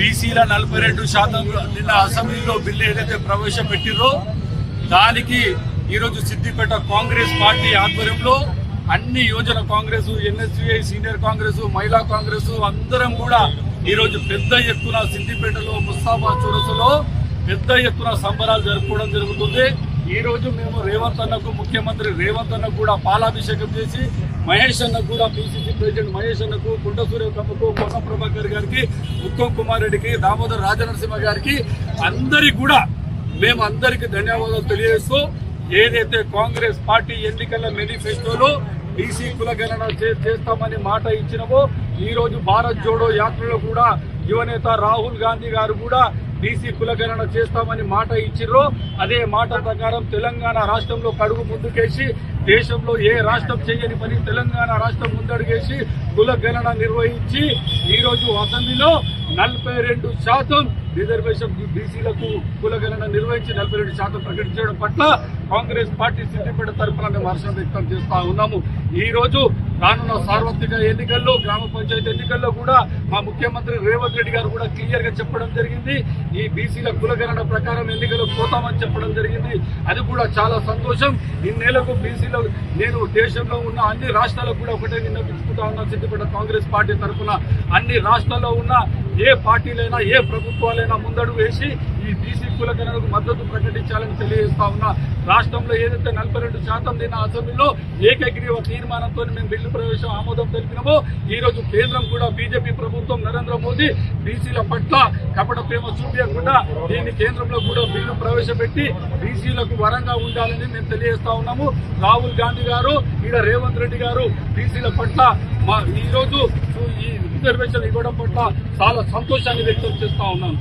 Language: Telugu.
బీసీల నలభై రెండు శాతం నిన్న అసెంబ్లీలో బిల్లు ఏదైతే ప్రవేశపెట్టిరో దానికి ఈరోజు సిద్దిపేట కాంగ్రెస్ పార్టీ ఆధ్వర్యంలో అన్ని Yojana Congress N S U I senior Congress మహిళా కాంగ్రెస్ అందరం కూడా ఈరోజు పెద్ద ఎత్తున సిద్దిపేటలో ముస్తాబా చొరసులో పెద్ద ఎత్తున సంబరాలు జరుపుకోవడం జరుగుతుంది. ఈరోజు మేము రేవంత్ అన్నకు ముఖ్యమంత్రి రేవంత్ అన్నకు కూడా పాలాభిషేకం చేసి మహేష్ అన్నకు కూడా పిసిసి ప్రెసిడెంట్ మహేష్ అన్నకు కుంట సూర్యకమ్మకు పొన్న ప్రభాకర్ గారికి ఉత్తమ్ కుమార్ రెడ్డికి దామోదర్ రాజనరసింహ గారికి అందరికి కూడా మేము అందరికి ధన్యవాదాలు తెలియజేస్తూ ఏదైతే కాంగ్రెస్ పార్టీ ఎన్నికల మేనిఫెస్టోలో బీసీ కులగణన చే- చేస్తామని మాట ఇచ్చినవో ఈరోజు భారత్ జోడో యాత్రలో కూడా యువనేత రాహుల్ గాంధీ గారు కూడా బీసీ కులగణన చేస్తామని మాట ఇచ్చిర్రో అదే మాట ప్రకారం తెలంగాణ రాష్ట్రంలో కడుగు ముందుకేసి దేశంలో ఏ రాష్ట్రం చేయని పని తెలంగాణ రాష్ట్రం ముందడుగేసి కులగణన నిర్వహించి ఈరోజు అసెంబ్లీలో నలభై రెండు శాతం రిజర్వేషన్ బీసీలకు కులగణన నిర్వహించి నలభై రెండు శాతం ప్రకటించడం పట్ల కాంగ్రెస్ పార్టీ సిద్దిపేట తరఫున మేము హర్షం వ్యక్తం చేస్తా ఉన్నాము. ఈరోజు రానున్న సార్వత్రిక ఎన్నికల్లో గ్రామ పంచాయతీ ఎన్నికల్లో కూడా మా ముఖ్యమంత్రి రేవంత్ రెడ్డి గారు కూడా క్లియర్గా చెప్పడం జరిగింది. ఈ బీసీల కులగణన ప్రకారం ఎన్నికలు పోతామని చెప్పడం జరిగింది. అది కూడా చాలా సంతోషం. ఇన్నేళ్ళకు బీసీలో నేను దేశంలో ఉన్న అన్ని రాష్ట్రాలకు కూడా ఒకటే విన్నపించుకుంటా ఉన్న సిద్దిపేట కాంగ్రెస్ పార్టీ తరఫున. అన్ని రాష్ట్రాల్లో ఉన్న ఏ పార్టీలైనా ఏ ప్రభుత్వాలైనా ముందడుగు వేసి ఈ బీసీ కులగణనకు మద్దతు ప్రకటించాలని తెలియజేస్తా ఉన్నా. రాష్ట్రంలో ఏదైతే నలభై రెండు శాతం నిన్న అసెంబ్లీలో ఏకగ్రీవ తీర్మానంతో మేము బిల్లు ప్రవేశం ఆమోదం తెలిపినామో ఈ రోజు కేంద్రం కూడా బీజేపీ ప్రభుత్వం నరేంద్ర మోదీ బీసీల పట్ల కపట ప్రేమ చూపించకుండా దీన్ని కేంద్రంలో కూడా బిల్లు ప్రవేశపెట్టి బీసీలకు వరంగా ఉండాలని మేము తెలియజేస్తా ఉన్నాము. రాహుల్ గాంధీ గారు ఈడ రేవంత్ రెడ్డి గారు బీసీల పట్ల మా ఈరోజు ఈ రిజర్వేషన్ ఇవ్వడం పట్ల చాలా సంతోషాన్ని వ్యక్తం చేస్తా ఉన్నాను.